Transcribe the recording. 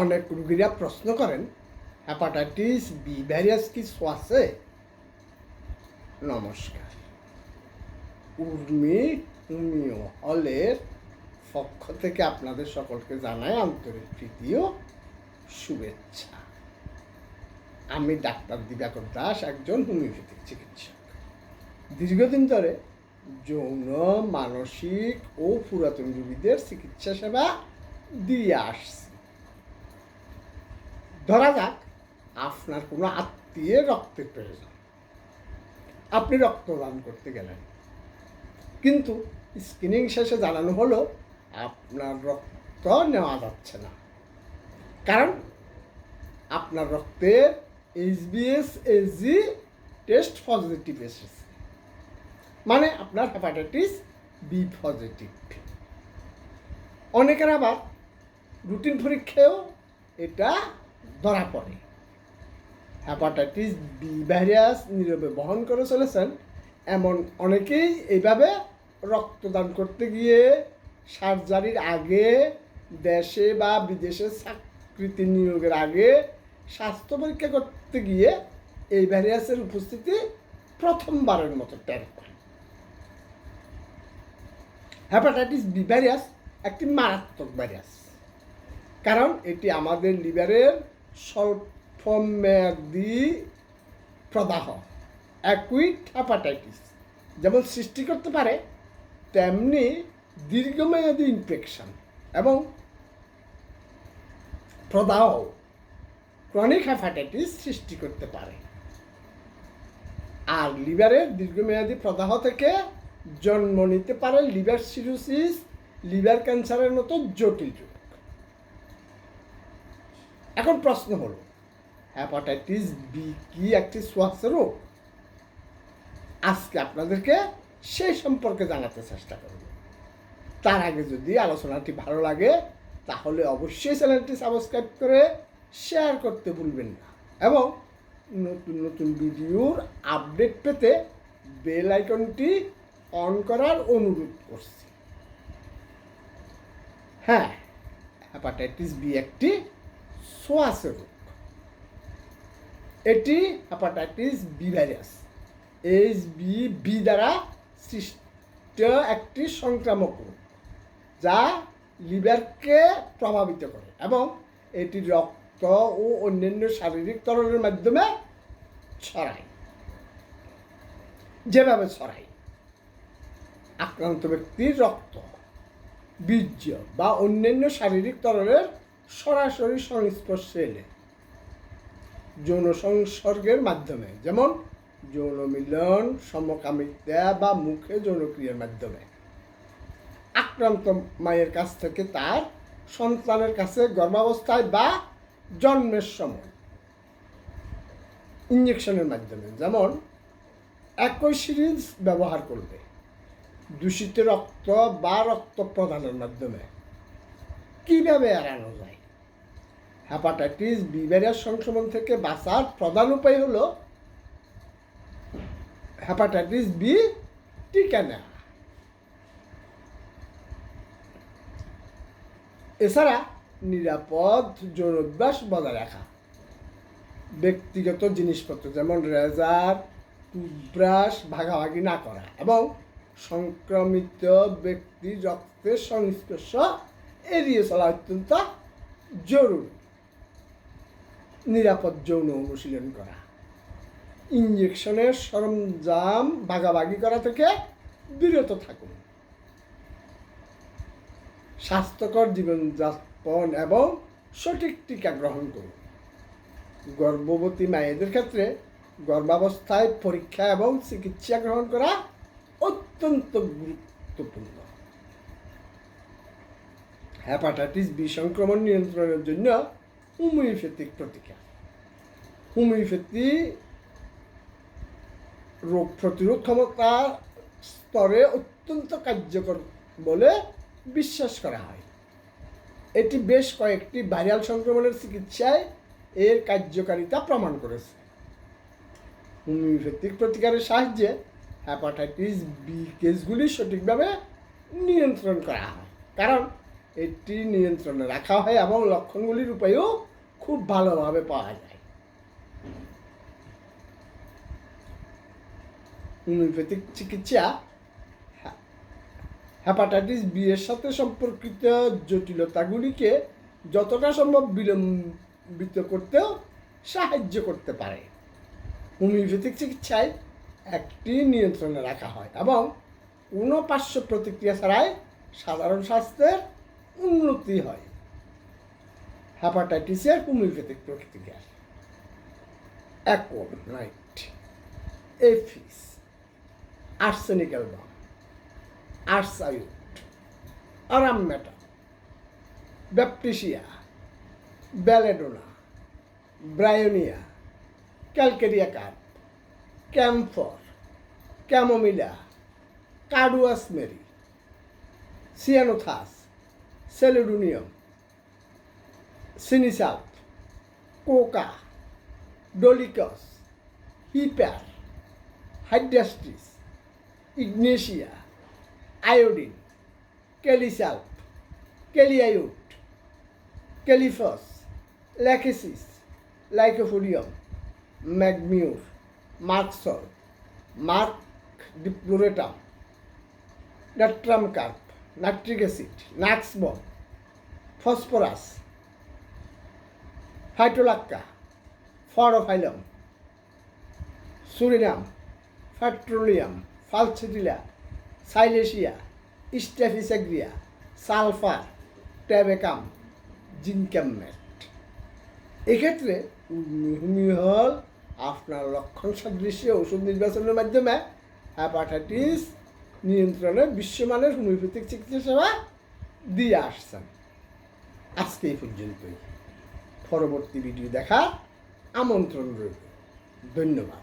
অনেক রুগীরা প্রশ্ন করেন হ্যাপাটাইটিস বি ভাইরাস কি আছে নমস্কার। উর্মি হোমিও হলের পক্ষ থেকে আপনাদের সকলকে জানাই আন্তরিক ও শুভেচ্ছা। আমি ডাক্তার দিবাকর দাস, একজন হোমিওপ্যাথিক চিকিৎসক। দীর্ঘদিন ধরে যৌন, মানসিক ও পুরাতন রোগীদের চিকিৎসা সেবা দিয়ে আসছি। ধরা যাক, আপনার কোনো আত্মীয় রক্তের প্রয়োজন আপনি রক্তদান করতে গেলেন। কিন্তু স্ক্রিনিং শেষে জানানো হলো, আপনার রক্ত নেওয়া যাচ্ছে না। কারণ আপনার রক্তে এইচবিএস এসজি টেস্ট পজিটিভ এসেছে। মানে আপনার হেপাটাইটিস বি পজিটিভ অনেকের আবার রুটিন পরীক্ষায়ও এটা ধরা পড়ে। হ্যাপাটাইটিস বি ভাইরাস নীরবে বহন করে চলেছেন। এমন অনেকেই এইভাবে রক্তদান করতে গিয়ে সার্জারির আগে, দেশে বা বিদেশে চাকরিতে নিয়োগের আগে স্বাস্থ্য পরীক্ষা করতে গিয়ে এই ভাইরাসের উপস্থিতি প্রথমবারের মতো টের পায় হ্যাপাটাইটিস বি ভাইরাস একটি মারাত্মক ভাইরাস কারণ এটি আমাদের লিভারের স্বল্পমেয়াদী প্রদাহ অ্যাকুইট হ্যাপাটাইটিস যেমন সৃষ্টি করতে পারে, তেমনি দীর্ঘমেয়াদী ইনফেকশন এবং প্রদাহ ক্রনিক হ্যাপাটাইটিস সৃষ্টি করতে পারে। আর লিভারের দীর্ঘমেয়াদী প্রদাহ থেকে জন্ম নিতে পারে লিভার সিরোসিস, লিভার ক্যান্সারের মতো জটিল রোগ। এখন প্রশ্ন হলো হ্যাপাটাইটিস বি কি একটি শ্বাস রোগ? আজকে আপনাদেরকে সেই সম্পর্কে জানাতে চেষ্টা করব। তার আগে যদি আলোচনাটি ভালো লাগে, তাহলে অবশ্যই চ্যানেলটি সাবস্ক্রাইব করে শেয়ার করতে ভুলবেন না এবং নতুন নতুন ভিডিওর আপডেট পেতে বেল আইকনটি অন করার অনুরোধ করছি। হ্যাঁ হ্যাপাটাইটিস বি একটি শ্বাস রোগ এটি hepatitis B virus H B B দ্বারা সৃষ্ট একটি সংক্রামক রোগ যা লিভারকে প্রভাবিত করে এবং এটি রক্ত ও অন্যান্য শারীরিক তরলের মাধ্যমে ছড়ায়। যেভাবে ছড়ায়, আক্রান্ত ব্যক্তির রক্ত, বীর্য বা অন্যান্য শারীরিক তরলের সরাসরি সংস্পর্শে এলে। যৌন সংসর্গের মাধ্যমে, যেমন যৌন মিলন সমকামিতা বা মুখে যৌনক্রিয়ার মাধ্যমে। আক্রান্ত মায়ের কাছ থেকে তার সন্তানের কাছে গর্ভাবস্থায় বা জন্মের সময় ইঞ্জেকশনের মাধ্যমে, যেমন একই সিরিজ ব্যবহার করবে দূষিত রক্ত বা রক্ত প্রদানের মাধ্যমে। কীভাবে এড়ানো যায়? হ্যাপাটাইটিস বি ভাইরাস সংক্রমণ থেকে বাঁচার প্রধান উপায় হলো হ্যাপাটাইটিস বি টিকা নেওয়া। এছাড়া নিরাপদ যৌনাভ্যাস বজায় রাখা। ব্যক্তিগত জিনিসপত্র যেমন রেজার, টুথব্রাশ ভাগাভাগি না করা এবং সংক্রমিত ব্যক্তির রক্তের সংস্পর্শ এড়িয়ে চলা অত্যন্ত জরুরি। নিরাপদ যৌন অনুশীলন করা। ইঞ্জেকশনের সরঞ্জাম ভাগাভাগি করা থেকে বিরত থাকুন। স্বাস্থ্যকর জীবনযাপন এবং সঠিক টিকা গ্রহণ করুন। গর্ভবতী মায়েদের ক্ষেত্রে গর্ভাবস্থায় পরীক্ষা এবং চিকিৎসা গ্রহণ করা অত্যন্ত গুরুত্বপূর্ণ। হ্যাপাটাইটিস বি সংক্রমণ নিয়ন্ত্রণের জন্য হোমিওপ্যাথিক প্রতিকার হোমিওপ্যাথি রোগ প্রতিরোধ ক্ষমতা স্তরে অত্যন্ত কার্যকর বলে বিশ্বাস করা হয়। এটি বেশ কয়েকটি ভাইরাল সংক্রমণের চিকিৎসায় এর কার্যকারিতা প্রমাণ করেছে। হোমিওপ্যাথিক প্রতিকারের সাহায্যে হ্যাপাটাইটিস বি কেসগুলি সঠিকভাবে নিয়ন্ত্রণ করা হয়। কারণ এটি নিয়ন্ত্রণে রাখা হয় এবং লক্ষণগুলির উপায়ও খুব ভালোভাবে পাওয়া যায়। হোমিওপ্যাথিক চিকিৎসা হ্যাঁ, হ্যাপাটাইটিস বি এর সাথে সম্পর্কিত জটিলতাগুলিকে যতটা সম্ভব বিলম্বিত করতেও সাহায্য করতে পারে। হোমিওপ্যাথিক চিকিৎসায় একটি নিয়ন্ত্রণে রাখা হয় এবং কোনো পার্শ্ব প্রতিক্রিয়া ছাড়াই সাধারণ স্বাস্থ্যের উন্নতি হয়। হ্যাপাটাইটিসের হোমিওপ্যাথিক প্রতিক্রিয়া aconite apis arsenic album আর্সাইট aurum met baptisia belladonna bryonia calcarea cup camphor chamomilla কার্ডুয়াসমেরি ceanothus chelidonium সিনিসাল্প coca dolichos hepar hydrastis ignatia iodine kali sulph ক্যালিয়ায়ুট kali phos lachesis lycopodium mag mur merc sol merc ডিপ্লোরেটাম ডাট্রাম carp nitric acid nux vom phosphorus phytolacca ফরোফাইলম Surinam, petroleum, pulsatilla, silicea, staphysagria, sulphur tabacum zincum met এক্ষেত্রে হোমিওহল আপনার লক্ষণ সাদৃশ্য ওষুধ নির্বাচনের মাধ্যমে hepatitis নিয়ন্ত্রণে বিশ্বমানের হোমিওপ্যাথিক চিকিৎসা সেবা দিয়ে আসছেন। আজকে এই পর্যন্তই। পরবর্তী ভিডিও দেখার আমন্ত্রণ রইল। ধন্যবাদ।